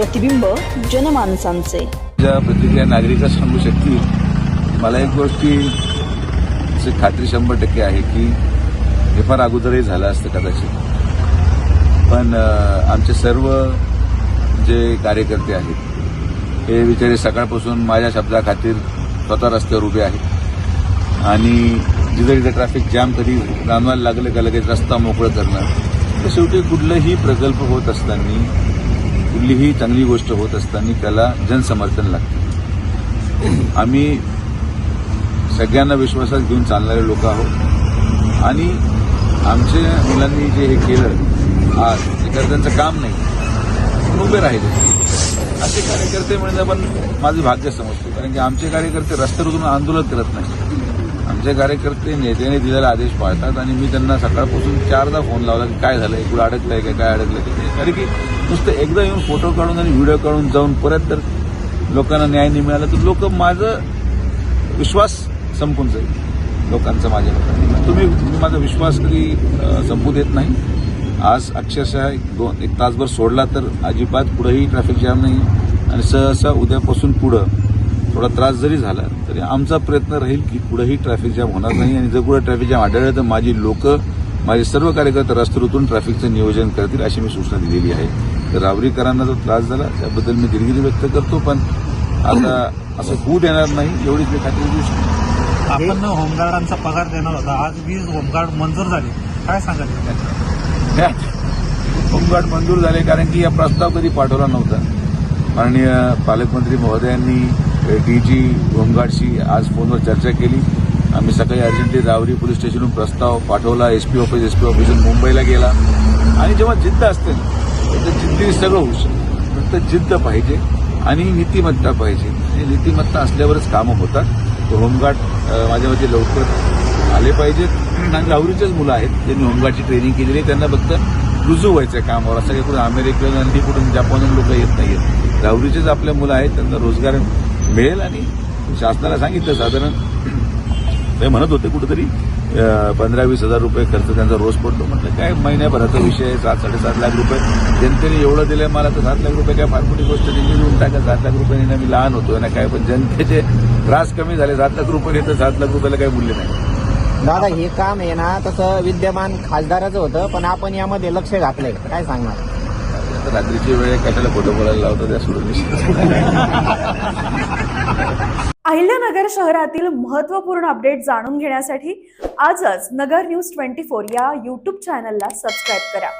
प्रतिबिंब जनमानसांचे. ज्या प्रतिक्रिया नागरिक सांगू शकतील मला एक गोष्टी खात्री शंभर टक्के आहे की हे फार अगोदरही झालं असतं कदाचित. पण आमचे सर्व जे कार्यकर्ते आहेत हे बिचारे सकाळपासून माझ्या शब्दाखातीर स्वतः रस्त्यावर उभे आहेत. आणि जिथं जिथं ट्रॅफिक जाम कधी जाणवायला लागलं का लगेच रस्ता मोकळं करणं तर शेवटी कुठलंही प्रकल्प होत असताना कुठलीही चांगली गोष्ट होत असताना त्याला जनसमर्थन लागतं. आम्ही सगळ्यांना विश्वासात घेऊन चालणारे लोक आहोत. आणि आमच्या मुलांनी जे हे केलं आज ते त्यांचं काम नाही. उभे राहिले. असे कार्यकर्ते म्हणजे पण माझं भाग्य समजतो कारण की आमचे कार्यकर्ते रस्त्यावर आंदोलन करत नाही आमचे कार्यकर्ते नेत्याने दिलेला आदेश पाळतात आणि मी त्यांना सकाळपासून चारदा फोन लावला की काय झालंय कुठं अडकलंय आहे काय अडकलंय आहे कारण की नुसतं एकदा येऊन फोटो काढून आणि व्हिडिओ काढून जाऊन परत तर लोकांना न्याय नाही मिळाला तर लोक माझं विश्वास संपून जाईल लोकांचा माझ्या तुम्ही तुम्ही माझा विश्वास कधी संपू देत नाही. आज अक्षरशः एक दोन एक तासभर सोडला तर अजिबात पुढंही ट्रॅफिक जाम नाही. आणि सहसा उद्यापासून पुढं थोडा त्रास जरी झाला तरी आमचा प्रयत्न राहील की पुढेही ट्रॅफिक जॅम होणार नाही आणि जर कुठे ट्रॅफिक जॅम आढळलं तर माझी लोक माझे सर्व कार्यकर्ते रस्त्यावर उतरून ट्रॅफिकचं नियोजन करतील अशी मी सूचना दिलेली आहे. तर रावरीकरांना जो त्रास झाला त्याबद्दल मी दिलगिरी व्यक्त करतो पण आता असं होऊ देणार नाही एवढीच मी खात्री देऊ शकतो. आपण होमगार्डांचा पगार देणार होता. आज वीस होमगार्ड मंजूर झाले. काय सांगाल होमगार्ड मंजूर झाले कारण की हा प्रस्ताव कधी पाठवला नव्हता. माननीय पालकमंत्री महोदयांनी डीजी होमगार्डशी आज फोनवर चर्चा केली. आम्ही सकाळी अर्जंटली रावरी पोलीस स्टेशनहून प्रस्ताव पाठवला. S P office S P ऑफिसून मुंबईला गेला. आणि जेव्हा जिद्द असते तर जिद्दीने सगळं होऊ शकतं. फक्त जिद्द पाहिजे आणि नीतिमत्ता पाहिजे. आणि नीतिमत्ता असल्यावरच कामं होतात. तर होमगार्ड माझ्या मते लवकर आले पाहिजेत. आणि रावरीचेच मुलं आहेत. ज्यांनी होमगार्डची ट्रेनिंग केलेली आहे. त्यांना फक्त रुजू व्हायचं कामावर. असं काही कुठून अमेरिकेतून आणि कुठून जपानहून लोक येत नाहीत रावरीचेच आपल्या मुलं आहेत. त्यांना रोजगार मिळेल आणि शासनाला सांगितलं साधारण ते म्हणत होते कुठेतरी पंधरा वीस हजार रुपये खर्च त्यांचा रोज पडतो. म्हटलं काय महिन्याभराचा विषय आहे सात साडेसात लाख रुपये. जनतेने एवढं दिलं मला तर सात लाख रुपये काय फार मोठी गोष्ट नाही. मी देऊन टाका सात लाख रुपये ना मी लहान होतो ना काय पण जनतेचे त्रास कमी झाले. सात लाख रुपये तर सात लाख रुपयाला काही मूल्य नाही. दादा हे काम आहे ना तसं विद्यमान खासदाराचं होतं पण आपण यामध्ये लक्ष घातलंय. काय सांगणार? रात्रीची वेळ कशाला फोटो बोलायला लावतो त्या सोडून अहिल्यानगर शहरातील महत्त्वपूर्ण अपडेट जाणून घेण्यासाठी आजच नगर न्यूज ट्वेंटी फोर या यूट्यूब चॅनलला सबस्क्राईब करा.